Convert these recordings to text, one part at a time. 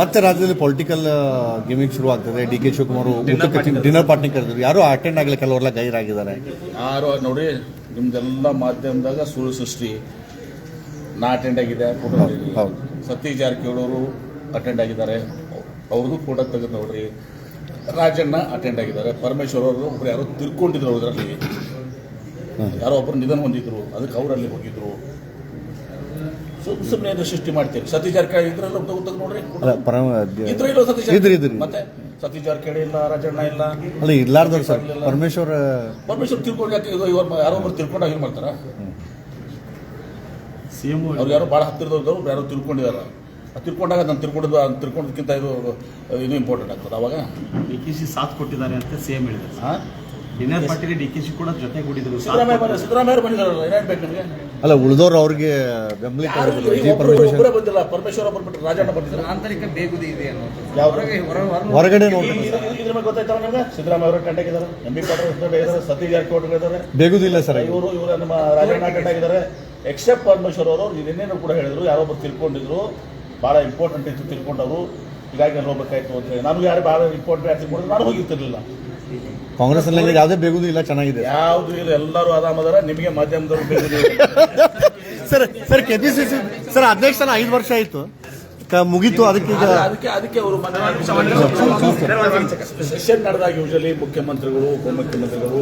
ಮತ್ತೆ ರಾಜ್ಯದಲ್ಲಿ political gaming ಶುರು ಆಗ್ತದೆ. D K Shivakumar dinner party ಕರೆದ್ರು ಯಾರು ಅಟೆಂಡ್ ಆಗಲಿ ಕೆಲವರೆಲ್ಲ ಗೈರಾಗಿದ್ದಾರೆ. ಯಾರು ನೋಡಿ ನಿಮ್ದೆಲ್ಲ ಮಾಧ್ಯಮದಾಗ ಸುಳ್ಳು ಸೃಷ್ಟಿ. ನಾ ಅಟೆಂಡ್ ಆಗಿದೆ ಫೋಟೋ ಹೌದು. ಸತೀಶ್ ಜಾರಕಿಹೊಳಿಯವರು ಅಟೆಂಡ್ ಆಗಿದ್ದಾರೆ. ಅವ್ರದ್ದು ಫೋಟೋ ತೆಗೆದು ನೋಡ್ರಿ. ರಾಜಣ್ಣ ಅಟೆಂಡ್ ಆಗಿದ್ದಾರೆ. ಪರಮೇಶ್ವರ್ ಅವರು ಒಬ್ರು ಯಾರೋ ತಿರ್ಕೊಂಡಿದ್ರು ಅವ್ರಲ್ಲಿ ಯಾರೋ ಒಬ್ರು ನಿಧನ ಹೊಂದಿದ್ರು. ಅದಕ್ಕೆ ಅವರಲ್ಲಿ ಹೋಗಿದ್ರು. ಸುಮ್ಮನೆ ಸೃಷ್ಟಿ ಮಾಡ್ತೀರಿ. ಸತೀಶ್ ಜಾರಕಿಹೊಳಿ ಇದ್ರಲ್ಲ ತೆಗೆದು ನೋಡ್ರಿ. ಅಲ್ಲ ಪರ ಇದ್ರು ಇಲ್ಲ ಸತೀಶ್ ಇದ್ರಿ ಇದ್ರಿ. ಮತ್ತೆ ಸತೀಶ್ ಜಾರಕಿಹೊಳಿ ಇಲ್ಲ ರಾಜಣ್ಣ ಇಲ್ಲ. ಅಲ್ಲ ಇರ್ಲಾರ್ದವ್ರು ಸರ್. ಪರಮೇಶ್ವರ್ ಪರಮೇಶ್ವರ್ ತಿಳ್ಕೊಂಡು ಯಾಕೆ ಇದು ಇವ್ರು ಯಾರೋ ಒಬ್ರು ತಿಳ್ಕೊಂಡಾಗ ಏನು ಮಾಡ್ತಾರ? ಸಿಎಂ ಅವ್ರು. ಯಾರೋ ಭಾಳ ಹತ್ತಿರದವ್ರು ಯಾರೋ ತಿಳ್ಕೊಂಡಿದಾರ. ಆ ತಿಳ್ಕೊಂಡಾಗ ನಾನು ತಿಳ್ಕೊಂಡಿದ್ದು ತಿರ್ಕೊಂಡಕ್ಕಿಂತ ಇದು ಇದು ಇಂಪಾರ್ಟೆಂಟ್ ಆಗ್ತದೆ ಅವಾಗ. ಡಿ ಕೆ ಶಿ ಸಾಥ್ ಕೊಟ್ಟಿದ್ದಾರೆ ಅಂತ ಸಿಎಂ ಹೇಳಿದ್ರು. ಹಾ? ಡಿನ್ನರ್ ಪಾರ್ಟಿಗೆ ಡಿ ಕೆ ಶಿ ಕೂಡ ಜೊತೆಗೂಡಿದ್ರು. ಸಿದ್ದರಾಮಯ್ಯ. ಬಂದಿದ್ದಾರಲ್ಲ ಏನೇನು ಬೇಕು ನಿಮಗೆ ಅಲ್ಲ ಉಳಿದವ್ರು ಅವ್ರಿಗೆ ಪರಮೇಶ್ವರ್. ಒಬ್ರೇ ಬಂದಿಲ್ಲ ಪರಮೇಶ್ವರ ಬಂದ್ಬಿಟ್ಟು ರಾಜಣ್ಣ ಬಂದಿದ್ದಾರೆ ಆಂತರಿಕ ಬೇಗುದಿ ಇದೆ ಹೊರಗೆ ಹೊರಗಡೆ ಈ- ಇದ್ರ ಬಗ್ಗೆ ಗೊತ್ತಾಯ್ತಲ್ಲ ನಿಮ್ಗೆ? ಸಿದ್ದರಾಮಯ್ಯ ಅವರು ಅಟೆಂಡ್ ಆಗಿದ್ದಾರೆ M B Patil attend Satish Jarkiholi ಇದ್ದಾರೆ ಬೇಗುದಿಲ್ಲ ಸರ್ ಇವರು ಇವರು ನಮ್ಮ ರಾಜಣ್ಣ ಆಗಿದ್ದಾರೆ. ಎಕ್ಸೆಪ್ಟ್ ಪರಮೇಶ್ವರ್ ಅವರು ಇನ್ನೇನು ಕೂಡ ಹೇಳಿದ್ರು ಯಾರೊಬ್ಬರು ತಿಳ್ಕೊಂಡಿದ್ರು. ಭಾಳ ಇಂಪಾರ್ಟೆಂಟ್ ಇತ್ತು ತಿಳ್ಕೊಂಡವರು. ಹೀಗಾಗಿ ನಾನು ಹೋಗ್ಬೇಕಾಯ್ತು ಅಂತ ಹೇಳಿ. ನಾನು ಯಾರು ಭಾಳ ಇಂಪಾರ್ಟೆಂಟ್ ಯಾರು ತಿಳ್ಕೊಂಡ್ರು ನಾನು ಹೋಗಿರ್ತಿರ್ಲಿಲ್ಲ. ಕಾಂಗ್ರೆಸ್ ಅಲ್ಲಿ ಯಾವುದೇ ಬೇಗುದಿಲ್ಲ ಚೆನ್ನಾಗಿದೆ. ಯಾವುದು ಇಲ್ಲ ಎಲ್ಲರೂ ಆರಾಮದಾರ ನಿಮಗೆ ಮಾಧ್ಯಮದವರು sir sir sir C sir ಅಧ್ಯಕ್ಷನ ಐದು ವರ್ಷ ಆಯ್ತು. ಕ- ಮುಗೀತು ಅದಕ್ಕೆ ಈಗ ಅದಕ್ಕೆ ಅದಕ್ಕೆ ಅವರು ಸೆಷನ್ ನಡೆದಾಗ ಯೂಶಲಿ ಮುಖ್ಯಮಂತ್ರಿಗಳು ಉಪಮುಖ್ಯಮಂತ್ರಿಗಳು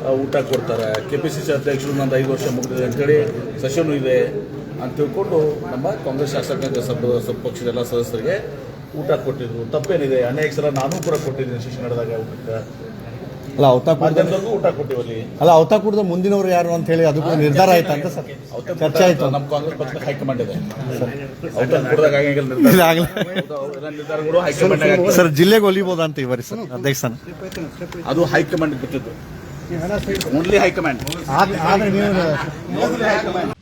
ಆ, ಊಟ ಕೊಡ್ತಾರೆ. ಕೆ ಪಿ ಸಿ ಸಿ ಅಧ್ಯಕ್ಷರು ನಂದು ಐದು ವರ್ಷ ಮುಗಿದಿದೆ. ಅಂತೇಳಿ ಸೆಷನ್ ಇದೆ ಅಂತ ತಿಳ್ಕೊಂಡು ನಮ್ಮ ಕಾಂಗ್ರೆಸ್ ಶಾಸಕಾಂಗ ಸಭ ಸಭ ಪಕ್ಷದ ಎಲ್ಲ ಸದಸ್ಯರಿಗೆ ಊಟ ಕೊಟ್ಟಿದ್ರು. ತಪ್ಪೇನಿದೆ. ಅನೇಕ ಸಲ ನಾನು ಕೂಡ ಕೊಟ್ಟಿದ್ದೀನಿ ಶಿಕ್ಷಣದಾಗ ನಡೆದಾಗ ಊಟಕ್ಕೆ. ಅಲ್ಲ ಅವತ ಮಾಧ್ಯಮದವ್ರಿಗೂ ಊಟ ಕೊಟ್ಟಿವಲ್ಲಿ ಅಲ್ಲ. ಅವತಾಕೂರ್ದ ಮುಂದಿನವರು ಯಾರು ಅಂತ ಹೇಳಿ ಅದು ಕೂಡ ನಿರ್ಧಾರ ಆಯ್ತಾ ಅಂತ ಸರ್? ಚರ್ಚೆ ಆಯ್ತು. ನಮ್ಮ ಕಾಂಗ್ರೆಸ್ ಪಕ್ಷದ ಹೈಕಮಾಂಡ್ ಇದೆ. ಸರ್ ಜಿಲ್ಲೆಗೆ ಒಲಿಬಹುದು ಅಂತ ಇವರಿ ಸರ್? ಅಧ್ಯಕ್ಷ ಅದು ಹೈಕಮಾಂಡ್ ಬಿಟ್ಟಿದ್ದು. Only high command. ಆದ್ರೆ ನೀವು